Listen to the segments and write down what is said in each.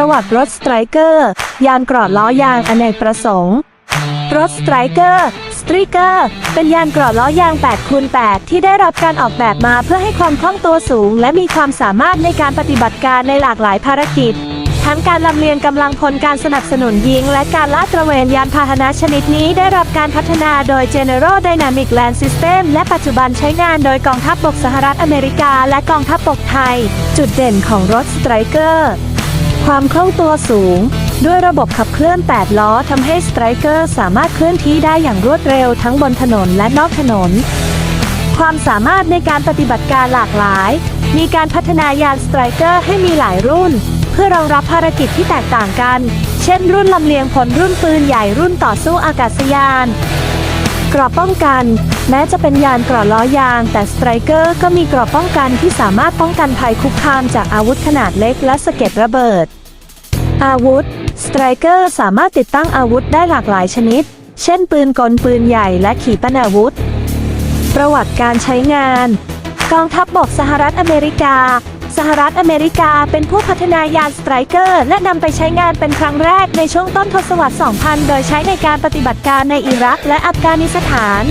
ประวัติรถสไตรเกอร์ ยานกรอดล้อยางอเนกประสงค์ รถสไตรเกอร์สตรีเกอร์ เป็นยานกรอดล้อยาง8คูณ8ที่ได้รับการออกแบบมาเพื่อให้ความคล่องตัวสูง และมีความสามารถในการปฏิบัติการในหลากหลายภารกิจ ทั้งการลำเลียงกำลังพลการสนับสนุนยิง และการลาดตระเวนยานพาหนะชนิดนี้ได้รับการพัฒนาโดย General Dynamic Land System และปัจจุบันใช้งานโดยกองทัพบกสหรัฐอเมริกา และกองทัพบกไทย จุดเด่นของรถสไตรเกอร์ ความคล่องตัวสูง ด้วยระบบขับเคลื่อน 8 ล้อทำให้สไตรเกอร์สามารถเคลื่อนที่ได้อย่างรวดเร็วทั้งบนถนนและนอกถนน ความสามารถในการปฏิบัติการหลากหลาย มีการพัฒนายานสไตรเกอร์ให้มีหลายรุ่น เพื่อรองรับภารกิจที่แตกต่างกัน เช่น รุ่นลำเลียงผลรุ่นปืนใหญ่รุ่นต่อสู้อากาศยานกรอบป้องกัน แม้จะเป็นยานกรอล้อยาง แต่สไตรเกอร์ก็มีกรอบป้องกันที่สามารถป้องกันภัยคุกคามจากอาวุธขนาดเล็กและสะเก็ดระเบิด อาวุธ สไตรเกอร์สามารถติดตั้งอาวุธได้หลากหลายชนิด เช่นปืนกลปืนใหญ่และขีปนาวุธ ประวัติการใช้งาน กองทัพบบกสหรัฐอเมริกา สหรัฐอเมริกาเป็นผู้พัฒนายานสไตรเกอร์ และนำไปใช้งานเป็นครั้งแรกในช่วงต้นทศวรรษ 2000 โดยใช้ในการปฏิบัติการในอิรักและอัฟกานิสถาน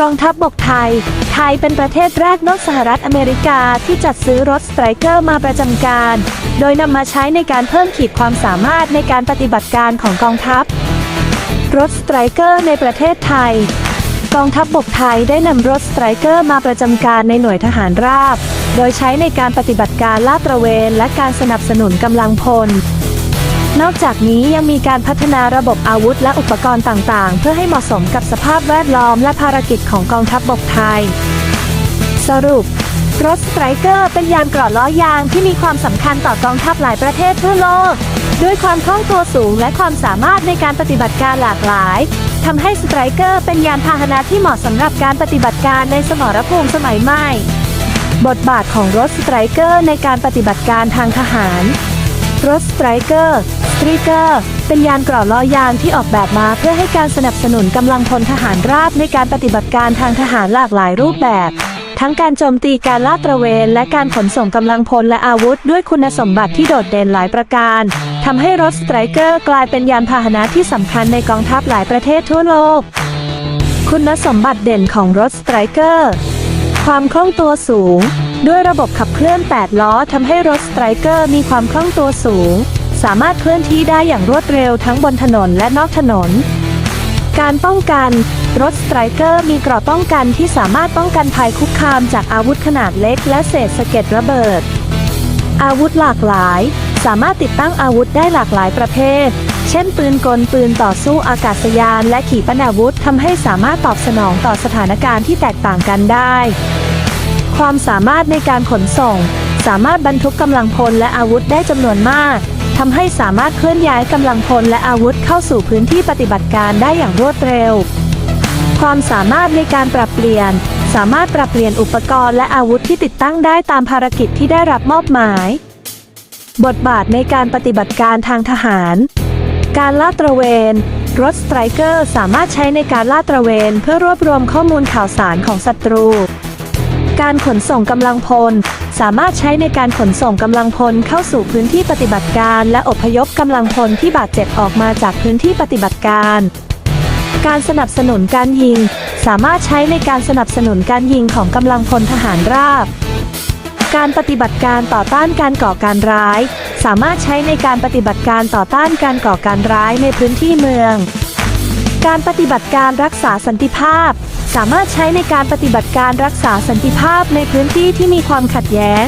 กองทัพบบกไทย ไทยเป็นประเทศแรกนอกสหรัฐอเมริกาที่จัดซื้อรถสไตรเกอร์มาประจำการ โดยนำมาใช้ในการเพิ่มขีดความสามารถในการปฏิบัติการของกองทัพ รถสไตรเกอร์ในประเทศไทย กองทัพบบกไทยได้นำรถสไตรเกอร์มาประจำการในหน่วยทหารราบ โดยใช้ในการปฏิบัติการลาดตระเวน และการสนับสนุนกำลังพลนอกจากนี้ยังมีการพัฒนาระบบอาวุธและอุปกรณ์ต่างๆ เพื่อให้เหมาะสมกับสภาพแวดล้อมและภารกิจของกองทัพบบกไทย สรุป รถสไตรเกอร์เป็นยานเกราะล้อยางที่มีความสำคัญต่อกองทัพหลายประเทศทั่วโลก ด้วยความคล่องตัวสูงและความสามารถในการปฏิบัติการหลากหลายทำให้สไตรเกอร์เป็นยานพาหนะที่เหมาะสำหรับการปฏิบัติการในสมรภูมิสมัยใหม่ บทบาทของรถสไตรเกอร์ในการปฏิบัติการทางทหาร รถสไตรเกอร์สตรีเกอร์เป็นยานกรอล้อยางที่ออกแบบมาเพื่อให้การสนับสนุนกำลังพลทหารราบในการปฏิบัติการทางทหารหลากหลายรูปแบบ ทั้งการโจมตีการลาดตระเวน และการขนส่งกำลังพลและอาวุธ ด้วยคุณสมบัติที่โดดเด่นหลายประการทำให้รถสไตรเกอร์กลายเป็นยานพาหนะที่สำคัญในกองทัพหลายประเทศทั่วโลก คุณสมบัติเด่นของรถสไตรเกอร์ความคล่องตัวสูง ด้วยระบบขับเคลื่อน 8 ล้อทำให้รถสไตรเกอร์มีความคล่องตัวสูง สามารถเคลื่อนที่ได้อย่างรวดเร็วทั้งบนถนนและนอกถนน การป้องกัน รถสไตรเกอร์มีเกราะป้องกันที่สามารถป้องกันภัยคุกคามจากอาวุธขนาดเล็กและเศษสะเก็ดระเบิด อาวุธหลากหลาย สามารถติดตั้งอาวุธได้หลากหลายประเภท เช่น ปืนกลปืนต่อสู้อากาศยานและขีปนาวุธทำให้สามารถตอบสนองต่อสถานการณ์ที่แตกต่างกันได้ ความสามารถในการขนส่ง สามารถบรรทุกกำลังพลและอาวุธได้จำนวนมาก ทำให้สามารถเคลื่อนย้ายกำลังพลและอาวุธเข้าสู่พื้นที่ปฏิบัติการได้อย่างรวดเร็ว ความสามารถในการปรับเปลี่ยน สามารถปรับเปลี่ยนอุปกรณ์และอาวุธที่ติดตั้งได้ตามภารกิจที่ได้รับมอบหมาย บทบาทในการปฏิบัติการทางทหาร การลาดตระเวน รถสไตรเกอร์สามารถใช้ในการลาดตระเวน เพื่อรวบรวมข้อมูลข่าวสารของศัตรู การขนส่งกำลังพล สามารถใช้ในการขนส่งกำลังพลเข้าสู่พื้นที่ปฏิบัติการ และอพยพกำลังพลที่บาดเจ็บออกมาจากพื้นที่ปฏิบัติการ การสนับสนุนการยิง สามารถใช้ในการสนับสนุนการยิงของกำลังพลทหารราบ การปฏิบัติการต่อต้านการก่อการร้าย สามารถใช้ในการปฏิบัติการต่อต้านการก่อการร้ายในพื้นที่เมือง การปฏิบัติการรักษาสันติภาพ สามารถใช้ในการปฏิบัติการรักษาสันติภาพในพื้นที่ที่มีความขัดแย้ง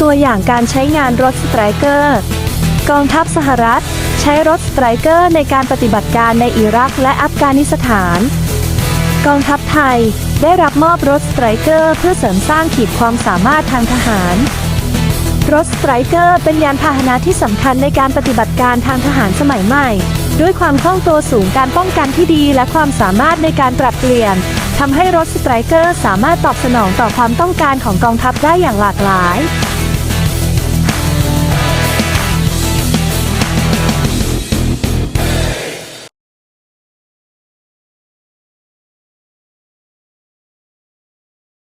ตัวอย่างการใช้งานรถสไตรเกอร์กองทัพสหรัฐ ใช้รถสไตรเกอร์ในการปฏิบัติการในอิรักและอัฟกานิสถาน กองทัพไทยได้รับมอบรถสไตรเกอร์เพื่อเสริมสร้างขีดความสามารถทางทหาร รถสไตรเกอร์เป็นยานพาหนะที่สำคัญในการปฏิบัติการทางทหารสมัยใหม่ ด้วยความคล่องตัวสูงการป้องกันที่ดีและความสามารถในการปรับเปลี่ยนทำให้รถสไตรเกอร์สามารถตอบสนองต่อความต้องการของกองทัพได้อย่างหลากหลาย